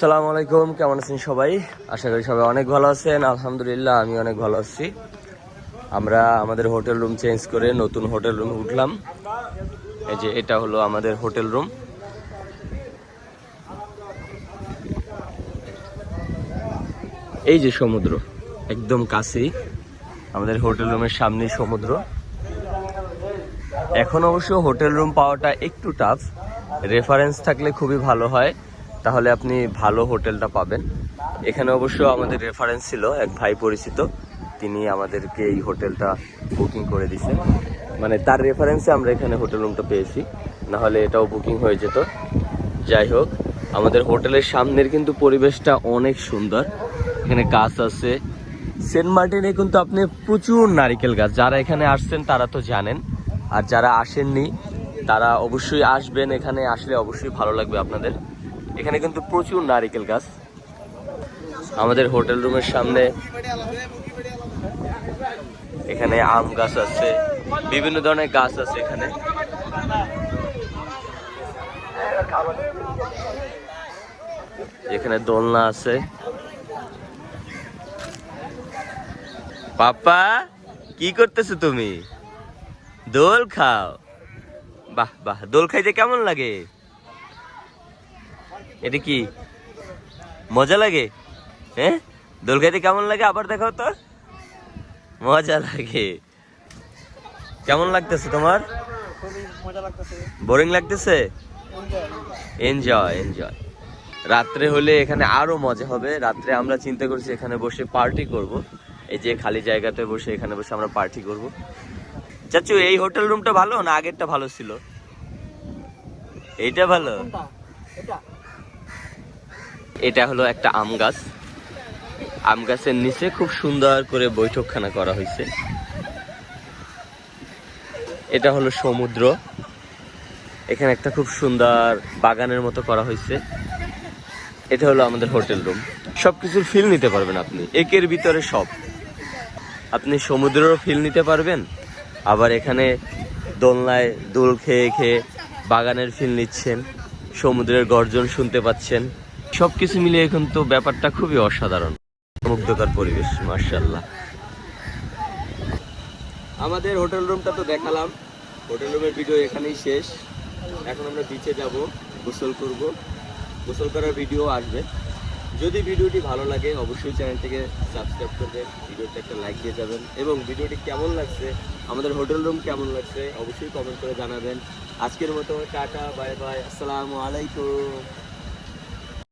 সালাম আলাইকুম, কেমন আছেন সবাই? আশা করি সবাই অনেক ভালো আছেন। আলহামদুলিল্লাহ, আমি অনেক ভালো আছি। আমরা আমাদের হোটেল রুম চেঞ্জ করে নতুন হোটেল রুম উঠলাম। এই যে, এটা হলো আমাদের হোটেল রুম। এই যে সমুদ্র, একদম কাছেই। আমাদের হোটেল রুমের সামনেই সমুদ্র। এখন অবশ্য হোটেল রুম পাওয়াটা একটু টাফ রেফারেন্স থাকলে খুবই ভালো হয়। তাহলে আপনি ভালো হোটেলটা পাবেন। এখানে অবশ্য আমাদের রেফারেন্স ছিল, এক ভাই পরিচিত, তিনি আমাদেরকে এই হোটেলটা বুকিং করে দিছেন মানে তার রেফারেন্সে আমরা এখানে হোটেল রুমটা পেয়েছি। নাহলে এটাও বুকিং হয়ে যেত। যাই হোক, আমাদের হোটেলের সামনের কিন্তু পরিবেশটা অনেক সুন্দর। এখানে গাছ আছে। সেন্ট মার্টিনে কিন্তু আপনি প্রচুর নারিকেল গাছ। যারা এখানে আসছেন, তারা তো জানেন। আর যারা আসেননি, তারা অবশ্যই আসবেন। এখানে আসলে অবশ্যই ভালো লাগবে আপনাদের। এখানে কিন্তু প্রচুর নারিকেল গাছ। আমাদের হোটেল রুমের সামনে এখানে আম গাছ আছে, বিভিন্ন ধরনের গাছ আছে এখানে। এখানে দোলনা আছে। পাপা, কি করতেছো তুমি? দোল খাও। বাহ বাহ, দোল খাইতে কেমন লাগে? এটা কি? মজা লাগে? হ্যাঁ দোল খাইতে কেমন লাগে? আবার দেখাও তো। মজা লাগে। কেমন লাগতেছে তোমার? বোরিং লাগতেছে? এনজয় এনজয় রাত্রে হলে এখানে আরও মজা হবে। রাত্রে আমরা চিন্তা করছি এখানে বসে পার্টি করব। এই যে খালি জায়গাতে বসে এখানে বসে আমরা পার্টি করব। চাচু, এই হোটেল রুমটা ভালো না আগেরটা ভালো ছিল? এইটা ভালো? এটা? এটা হলো একটা আম গাছ। আম গাছের নিচে খুব সুন্দর করে বৈঠকখানা করা হয়েছে। এটা হলো সমুদ্র। এখানে একটা খুব সুন্দর বাগানের মতো করা হয়েছে। এটা হলো আমাদের হোটেল রুম। সব কিছুর ফিল নিতে পারবেন আপনি। একের ভিতরে সব। আপনি সমুদ্রেরও ফিল নিতে পারবেন। আবার এখানে দোলনায় দোল খেয়ে খেয়ে বাগানের ফিল নিচ্ছেন। সমুদ্রের গর্জন শুনতে পাচ্ছেন। সব কিছু মিলিয়ে তো ব্যাপারটা খুবই অসাধারণ। মুগ্ধকর পরিবেশ মার্শাল্লাহ আমাদের হোটেল রুমটা তো দেখালাম। হোটেল রুমের ভিডিও এখানেই শেষ। এখন আমরা বিচে যাব, গোসল করব। গোসল করার ভিডিও আসবে। যদি ভিডিওটি ভালো লাগে, অবশ্যই চ্যানেলটিকে সাবস্ক্রাইব করবেন ভিডিওতে একটা লাইক দিয়ে যাবেন। এবং ভিডিওটি কেমন লাগছে, আমাদের হোটেল রুম কেমন লাগছে, অবশ্যই কমেন্ট করে জানাবেন। আজকের মতো টাটা বাই বাই আসসালামু আলাইকুম।